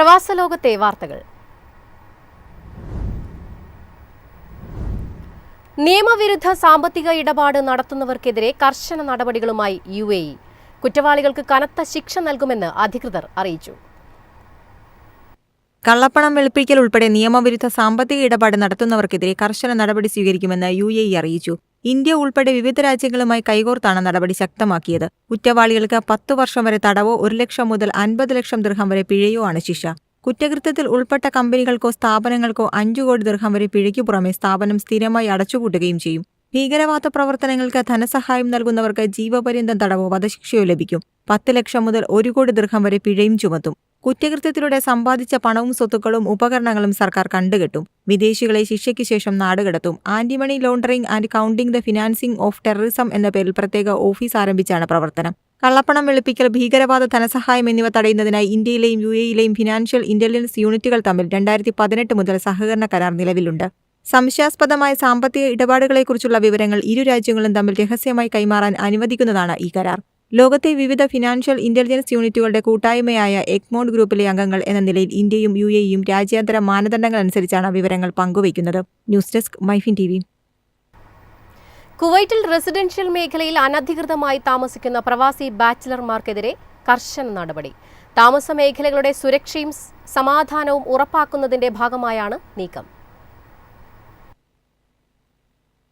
പ്രവാസ ലോകത്തെ വാർത്തകൾ. നിയമവിരുദ്ധ സാമ്പത്തിക ഇടപാട് നടത്തുന്നവർക്കെതിരെ കർശന നടപടികളുമായി യു എ ഇ. കുറ്റവാളികൾക്ക് കനത്ത ശിക്ഷ നൽകുമെന്ന് അധികൃതർ അറിയിച്ചു. കള്ളപ്പണം വെളുപ്പിക്കൽ ഉൾപ്പെടെ നിയമവിരുദ്ധ സാമ്പത്തിക ഇടപാട് നടത്തുന്നവർക്കെതിരെ കർശന നടപടി സ്വീകരിക്കുമെന്ന് യു എ ഇ അറിയിച്ചു. ഇന്ത്യ ഉൾപ്പെടെ വിവിധ രാജ്യങ്ങളുമായി കൈകോർത്താണ് നടപടി ശക്തമാക്കിയത്. കുറ്റവാളികൾക്ക് പത്തു വർഷം വരെ തടവോ ഒരു ലക്ഷം മുതൽ അൻപത് ലക്ഷം ദൃഹം വരെ പിഴയോ ആണ് ശിക്ഷ. കുറ്റകൃത്യത്തിൽ ഉൾപ്പെട്ട കമ്പനികൾക്കോ സ്ഥാപനങ്ങൾക്കോ അഞ്ചു കോടി ദൃഹം വരെ പിഴയ്ക്കു പുറമെ സ്ഥാപനം സ്ഥിരമായി അടച്ചുപൂട്ടുകയും ചെയ്യും. ഭീകരവാദ പ്രവർത്തനങ്ങൾക്ക് ധനസഹായം നൽകുന്നവർക്ക് ജീവപര്യന്തം തടവോ വധശിക്ഷയോ ലഭിക്കും. പത്ത് ലക്ഷം മുതൽ ഒരു കോടി ദൃഹം വരെ പിഴയും ചുമത്തും. കുറ്റകൃത്യത്തിലൂടെ സമ്പാദിച്ച പണവും സ്വത്തുക്കളും ഉപകരണങ്ങളും സർക്കാർ കണ്ടുകെട്ടും. വിദേശികളെ ശിക്ഷയ്ക്ക് ശേഷം നാടുകടത്തും anti money laundering and countering the financing of terrorism എന്ന പേരിൽ പ്രത്യേക ഓഫീസ് ആരംഭിച്ചാണ് പ്രവർത്തനം. കള്ളപ്പണം വെളുപ്പിക്കൽ ഭീകരവാദ ധനസഹായം എന്നിവ തടയുന്നതിനായി ഇന്ത്യയിലെയും യു എയിലെയും ഫിനാൻഷ്യൽ ഇന്റലിജൻസ് യൂണിറ്റുകൾ തമ്മിൽ രണ്ടായിരത്തി പതിനെട്ട് മുതൽ സഹകരണ കരാർ നിലവിലുണ്ട്. സംശയാസ്പദമായ സാമ്പത്തിക ഇടപാടുകളെക്കുറിച്ചുള്ള വിവരങ്ങൾ ഇരു രാജ്യങ്ങളും തമ്മിൽ രഹസ്യമായി കൈമാറാൻ അനുവദിക്കുന്നതാണ് ഈ കരാർ. ലോകത്തെ വിവിധ ഫിനാൻഷ്യൽ ഇന്റലിജൻസ് യൂണിറ്റുകളുടെ കൂട്ടായ്മയായ എക്മോണ്ട് ഗ്രൂപ്പിലെ അംഗങ്ങൾ എന്ന നിലയിൽ ഇന്ത്യയും യു എയും രാജ്യാന്തര മാനദണ്ഡങ്ങൾ അനുസരിച്ചാണ് വിവരങ്ങൾ പങ്കുവയ്ക്കുന്നത്. ന്യൂസ് ഡെസ്ക് മൈഫിൻ ടി കുവൈറ്റിൽ റെസിഡൻഷ്യൽ മേഖലയിൽ അനധികൃതമായി താമസിക്കുന്ന പ്രവാസി ബാച്ചിലർമാർക്കെതിരെ കർശന നടപടി. താമസ മേഖലകളുടെ സുരക്ഷയും സമാധാനവും ഉറപ്പാക്കുന്നതിന്റെ ഭാഗമായാണ് നീക്കം.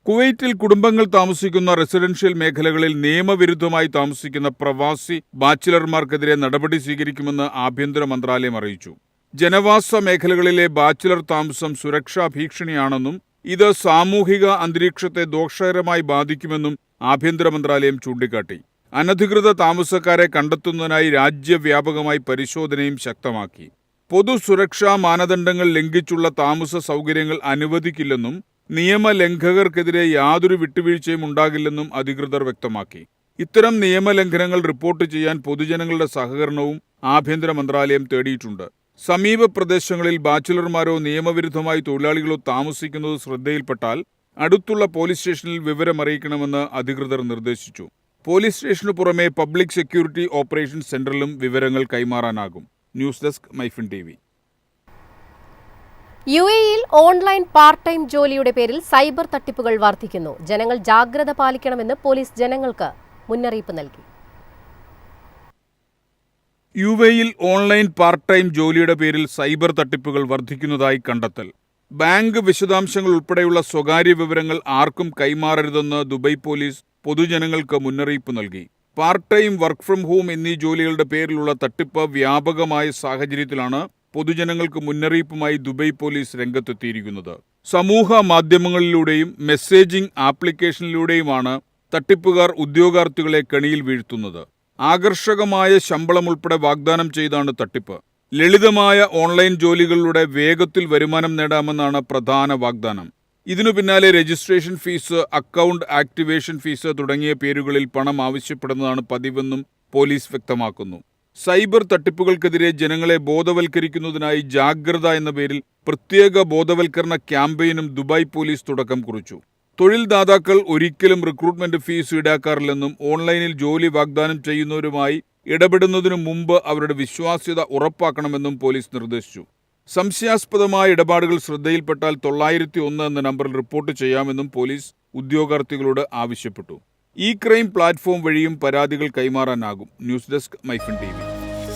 കുവൈറ്റിൽ കുടുംബങ്ങൾ താമസിക്കുന്ന റെസിഡൻഷ്യൽ മേഖലകളിൽ നിയമവിരുദ്ധമായി താമസിക്കുന്ന പ്രവാസി ബാച്ചിലർമാർക്കെതിരെ നടപടി സ്വീകരിക്കുമെന്ന് ആഭ്യന്തര മന്ത്രാലയം അറിയിച്ചു. ജനവാസ മേഖലകളിലെ ബാച്ചിലർ താമസം സുരക്ഷാ ഭീഷണിയാണെന്നും ഇത് സാമൂഹിക അന്തരീക്ഷത്തെ ദോഷകരമായി ബാധിക്കുമെന്നും ആഭ്യന്തര മന്ത്രാലയം ചൂണ്ടിക്കാട്ടി. അനധികൃത താമസക്കാരെ കണ്ടെത്തുന്നതിനായി രാജ്യവ്യാപകമായി പരിശോധനയും ശക്തമാക്കി. പൊതു സുരക്ഷാ മാനദണ്ഡങ്ങൾ ലംഘിച്ചുള്ള താമസ സൗകര്യങ്ങൾ അനുവദിക്കില്ലെന്നും നിയമലംഘകർക്കെതിരെ യാതൊരു വിട്ടുവീഴ്ചയും ഉണ്ടാകില്ലെന്നും അധികൃതർ വ്യക്തമാക്കി. ഇത്തരം നിയമലംഘനങ്ങൾ റിപ്പോർട്ട് ചെയ്യാൻ പൊതുജനങ്ങളുടെ സഹകരണവും ആഭ്യന്തര മന്ത്രാലയം തേടിയിട്ടുണ്ട്. സമീപ പ്രദേശങ്ങളിൽ ബാച്ചിലർമാരോ നിയമവിരുദ്ധമായി തൊഴിലാളികളോ താമസിക്കുന്നത് ശ്രദ്ധയിൽപ്പെട്ടാൽ അടുത്തുള്ള പോലീസ് സ്റ്റേഷനിൽ വിവരമറിയിക്കണമെന്ന് അധികൃതർ നിർദ്ദേശിച്ചു. പോലീസ് സ്റ്റേഷനു പുറമെ പബ്ലിക് സെക്യൂരിറ്റി ഓപ്പറേഷൻ സെന്ററിലും വിവരങ്ങൾ കൈമാറാനാകും. News desk MyFin T U എയിൽ ഓൺലൈൻ പാർട്ട് ടൈം ജോലിയുടെ പേരിൽ സൈബർ തട്ടിപ്പുകൾ വർദ്ധിക്കുന്നു. ജനങ്ങൾ ജാഗ്രത പാലിക്കണമെന്ന് പോലീസ് ജനങ്ങൾക്ക് മുന്നറിയിപ്പ് നൽകി. യു എയിൽ ഓൺലൈൻ പാർട്ട് ടൈം ജോലിയുടെ പേരിൽ സൈബർ തട്ടിപ്പുകൾ വർദ്ധിക്കുന്നതായി കണ്ടെത്തൽ. ബാങ്ക് വിശദാംശങ്ങൾ ഉൾപ്പെടെയുള്ള സ്വകാര്യ വിവരങ്ങൾ ആർക്കും കൈമാറരുതെന്ന് ദുബൈ പോലീസ് പൊതുജനങ്ങൾക്ക് മുന്നറിയിപ്പ് നൽകി. Part time work from home എന്നീ ജോലികളുടെ പേരിലുള്ള തട്ടിപ്പ് വ്യാപകമായ സാഹചര്യത്തിലാണ് പൊതുജനങ്ങൾക്ക് മുന്നറിയിപ്പുമായി ദുബൈ പോലീസ് രംഗത്തെത്തിയിരിക്കുന്നത്. സമൂഹ മാധ്യമങ്ങളിലൂടെയും മെസ്സേജിംഗ് ആപ്ലിക്കേഷനിലൂടെയുമാണ് തട്ടിപ്പുകാർ ഉദ്യോഗാർത്ഥികളെ കെണിയിൽ വീഴ്ത്തുന്നത്. ആകർഷകമായ ശമ്പളം ഉൾപ്പെടെ വാഗ്ദാനം ചെയ്താണ് തട്ടിപ്പ്. ലളിതമായ ഓൺലൈൻ ജോലികളിലൂടെ വേഗത്തിൽ വരുമാനം നേടാമെന്നാണ് പ്രധാന വാഗ്ദാനം. ഇതിനു പിന്നാലെ registration fees account activation fees തുടങ്ങിയ പേരുകളിൽ പണം ആവശ്യപ്പെടുന്നതാണ് പതിവെന്നും പോലീസ് വ്യക്തമാക്കുന്നു. സൈബർ തട്ടിപ്പുകൾക്കെതിരെ ജനങ്ങളെ ബോധവൽക്കരിക്കുന്നതിനായി ജാഗ്രത എന്ന പേരിൽ പ്രത്യേക ബോധവൽക്കരണ ക്യാമ്പയിനും ദുബായ് പോലീസ് തുടക്കം കുറിച്ചു. തൊഴിൽദാതാക്കൾ ഒരിക്കലും റിക്രൂട്ട്മെന്റ് ഫീസ് ഈടാക്കാറില്ലെന്നും ഓൺലൈനിൽ ജോലി വാഗ്ദാനം ചെയ്യുന്നവരുമായി ഇടപെടുന്നതിനു മുമ്പ് അവരുടെ വിശ്വാസ്യത ഉറപ്പാക്കണമെന്നും പോലീസ് നിർദ്ദേശിച്ചു. സംശയാസ്പദമായ ഇടപാടുകൾ ശ്രദ്ധയിൽപ്പെട്ടാൽ തൊള്ളായിരത്തി ഒന്ന് എന്ന നമ്പറിൽ റിപ്പോർട്ട് ചെയ്യാമെന്നും പോലീസ് ഉദ്യോഗാർത്ഥികളോട് ആവശ്യപ്പെട്ടു. ഈ ക്രൈം പ്ലാറ്റ്ഫോം വഴിയും പരാതികൾ കൈമാറാനാകും. News desk MyFin T